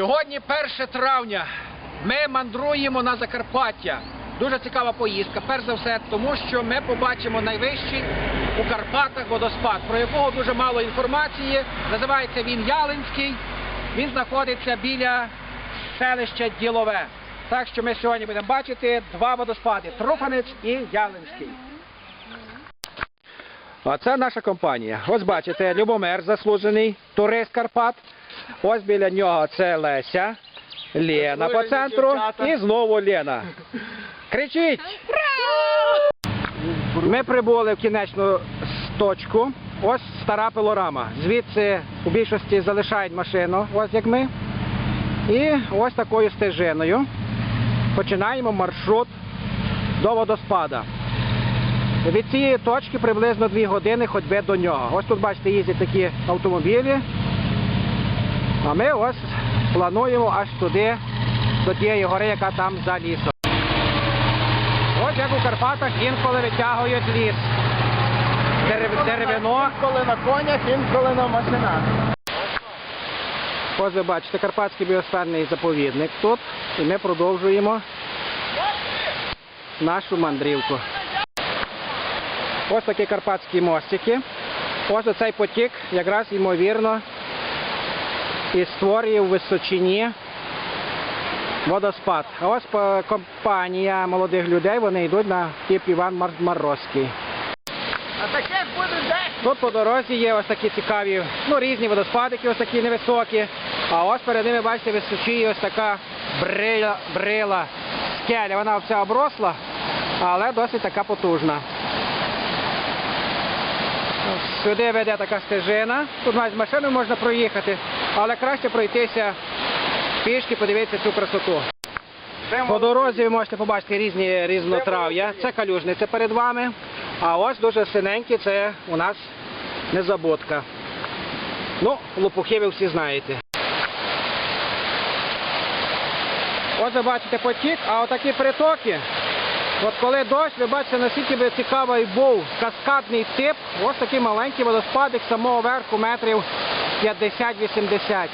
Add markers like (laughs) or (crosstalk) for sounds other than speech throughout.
Сьогодні 1 травня. Ми мандруємо на Закарпаття. Дуже цікава поїздка. Перш за все, тому що ми побачимо найвищий у Карпатах водоспад, про якого дуже мало інформації. Називається він Ялинський. Він знаходиться біля селища Ділове. Так що ми сьогодні будемо бачити два водоспади Труфанець і Ялинський. А це наша компанія. Ось бачите, Любомир, заслужений турист Карпат. Ось біля нього це Леся, Лена по центру і знову Лена. Кричіть! Ми прибули в кінечну точку. Ось стара пилорама. Звідси у більшості залишають машину, ось як ми. І ось такою стежиною починаємо маршрут до водоспада. Від цієї точки приблизно 2 години ходьби до нього. Ось тут, бачите, їздять такі автомобілі. А ми ось плануємо аж туди, до тієї гори, яка там за лісом. Ось як у Карпатах інколи витягують ліс. Дерев- Деревино. Інколи на конях, інколи на машинах. Ось ви бачите, Карпатський біосферний заповідник тут. І ми продовжуємо нашу мандрівку. Ось такі карпатські мостики. Ось оцей потік якраз ймовірно і створює в височині водоспад. А ось компанія молодих людей, вони йдуть на тип Іван десь. Тут по дорозі є ось такі цікаві, ну різні водоспадики, ось такі невисокі. А ось перед ними, бачите, височіє ось така брила, брила скеля. Вона вся обросла, але досить така потужна. Сюди веде така стежина. Тут навіть з машиною можна проїхати, але краще пройтися пішки, подивитися цю красоту. По дорозі ви можете побачити різні різнотрав'я. Це калюжниця перед вами. А ось дуже синенькі це у нас незабудка. Ну, лопухи ви всі знаєте. Ось ви бачите потік, а отакі притоки. От коли дощ, ви бачите, наскільки цікавий був каскадний тип, ось такий маленький водоспадик самого верху метрів 50-80.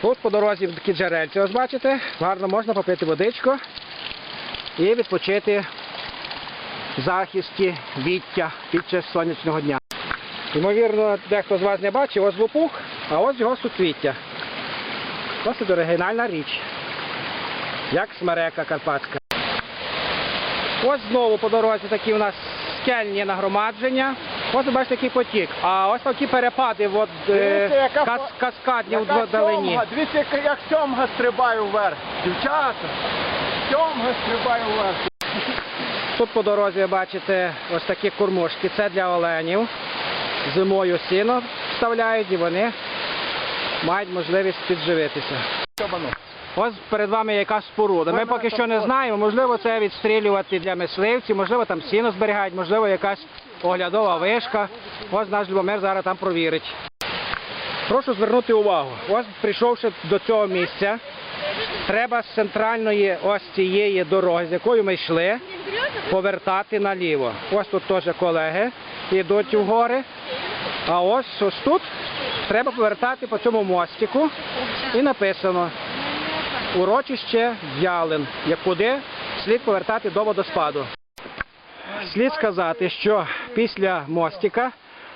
Тут по дорозі такі джерельці, ось бачите, гарно можна попити водичку і відпочити захисті віття під час сонячного дня. Ймовірно, дехто з вас не бачив, ось лопух, а ось його суцвіття. Досить оригінальна річ, як смерека карпатська. Ось знову по дорозі такі у нас скельні нагромадження. Ось бачите такий потік. А ось такі перепади от, е, Дивіться, яка кас, фо- каскадні Яка далині. сьомга, Дивіться, яка- як сьомга стрибає вверх. Дівчата, сьомга стрибає вверх. Тут по дорозі ви бачите ось такі кормушки. Це для оленів. Зимою сіно вставляють і вони мають можливість підживитися. Ось перед вами якась споруда. Ми поки що не знаємо, можливо, це відстрілювати для мисливців, можливо, там сіно зберігають, можливо, якась оглядова вишка. Ось наш Любомир зараз там провірить. Прошу звернути увагу. Ось прийшовши до цього місця, треба з центральної ось цієї дороги, з якою ми йшли, повертати наліво. Ось тут теж колеги йдуть у гори. А ось ось тут треба повертати по цьому мостику. І написано урочище Ялин, як куди слід повертати до водоспаду. Слід сказати, що після мостика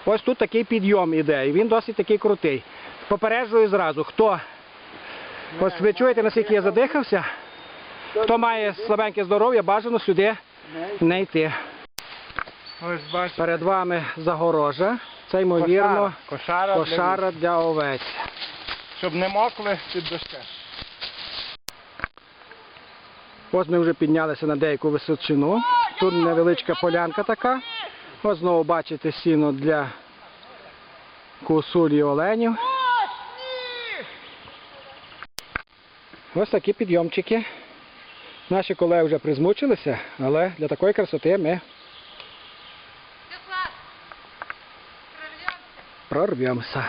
ось тут такий підйом іде, і він досить такий крутий. Попереджую зразу, хто ось ви чуєте, наскільки я задихався, хто має слабеньке здоров'я, бажано сюди не йти. Ось бачите. Перед вами загорожа. Це ймовірно Кошара, для кошара для овець. Щоб не мокли під дощем. Ось ми вже піднялися на деяку височину. Тут невеличка полянка така. Ось знову бачите сіно для косулі оленів. Ось такі підйомчики. Наші колеги вже призмучилися, але для такої красоти ми прорвемося.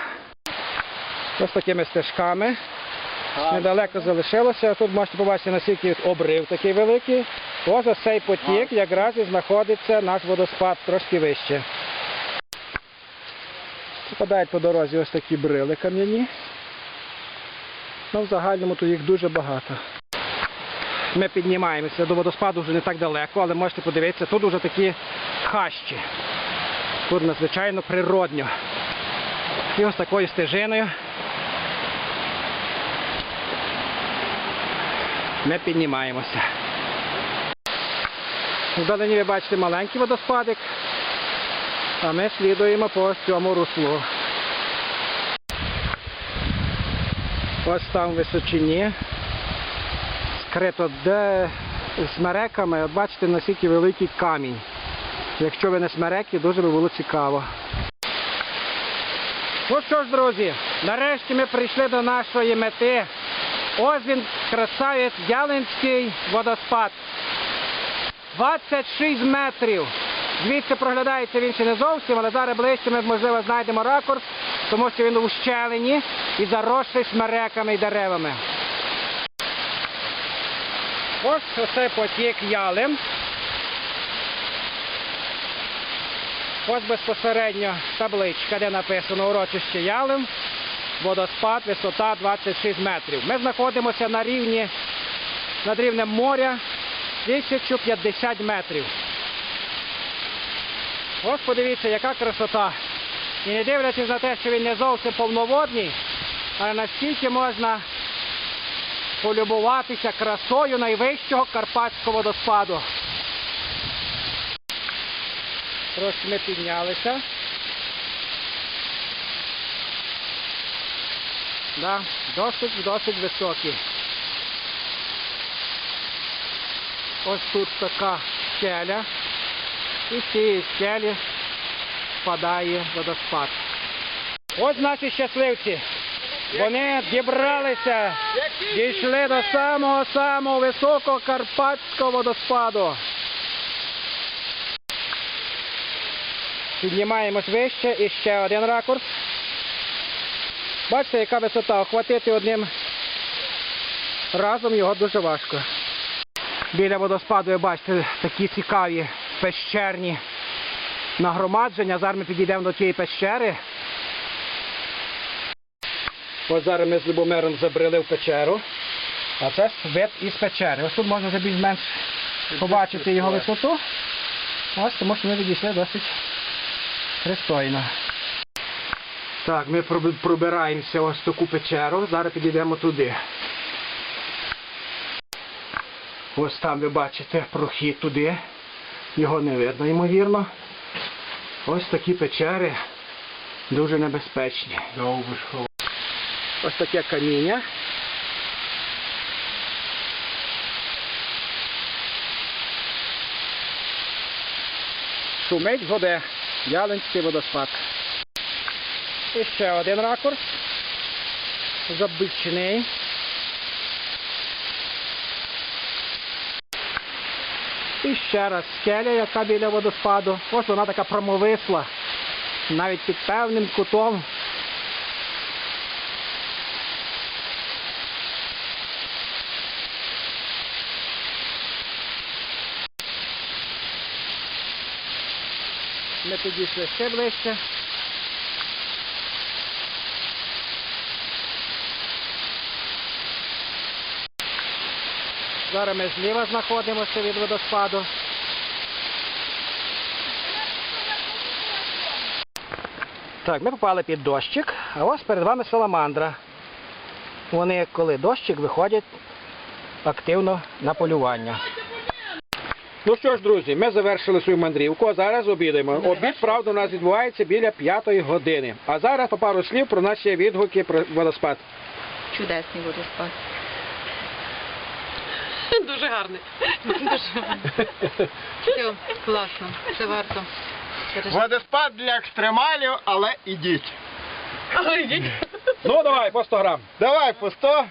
Ось такими стежками. Недалеко залишилося. Тут можете побачити, наскільки обрив такий великий. Ось ось цей потік якраз і знаходиться наш водоспад трошки вище. Попадають по дорозі ось такі брили кам'яні. Ну, в загальному тут їх дуже багато. Ми піднімаємося до водоспаду вже не так далеко, але можете подивитися, тут вже такі хащі. Тут надзвичайно природньо. І ось такою стежиною ми піднімаємося. Вдалині ви бачите маленький водоспадик, а ми слідуємо по цьому руслу. Ось там в височині. Скрито де смереками, от бачите, наскільки великий камінь. Якщо ви не смереки, дуже би було цікаво. Ну що ж, друзі, нарешті ми прийшли до нашої мети. Ось він, красавець Ялинський водоспад. 26 метрів. Звідси проглядається він ще не зовсім, але зараз ближче ми, можливо, знайдемо ракурс, тому що він у щелині і заросший смереками і деревами. Ось оце потік ялим. Ось безпосередньо табличка, де написано урочище ялим, водоспад, висота 26 метрів. Ми знаходимося на рівні над рівнем моря 1050 метрів. Ось подивіться, яка красота. І не дивлячись на те, що він не зовсім повноводний, але наскільки можна полюбуватися красою найвищого карпатського водоспаду. Трошки ми піднялися. Да, досить, досить високий. Ось тут така скеля. І з цієї скелі впадає водоспад. Ось наші щасливці. Вони дібралися, дійшли до самого-самого високого карпатського водоспаду. Піднімаємось вище і ще один ракурс. Бачите, яка висота. Охватити одним разом його дуже важко. Біля водоспаду ви бачите такі цікаві пещерні нагромадження. Зараз ми підійдемо до тієї пещери. Ось зараз ми з Любомиром забрели в печеру. А це вид із печери. Ось тут можна вже більш-менш побачити його висоту. Ось тому що ми відійшли досить пристойно. Так, ми проб- пробираємося ось таку печеру. Зараз підійдемо туди. Ось там ви бачите прохід туди. Його не видно, ймовірно. Ось такі печери дуже небезпечні. Ось таке каміння. Шумить воде. Ялинський водоспад. І ще один ракурс. Забичний. І ще раз скеля, яка біля водоспаду. Ось вона така промовисла. Навіть під певним кутом. Ми підійшли ще ближче. Зараз ми зліва знаходимося від водоспаду. Так, ми попали під дощик, а ось перед вами саламандра. Вони, коли дощик, виходять активно на полювання. Ну що ж, друзі, ми завершили свою мандрівку, а зараз обідаємо. Обід, правда, у нас відбувається біля п'ятої години. А зараз по пару слів про наші відгуки про водоспад. Чудесний водоспад. (laughs) Дуже гарний. Все, класно. Це варто. Водоспад для екстремалів, але ідіть. Але йдіть. Ну давай, по 100 грам. Давай по 100.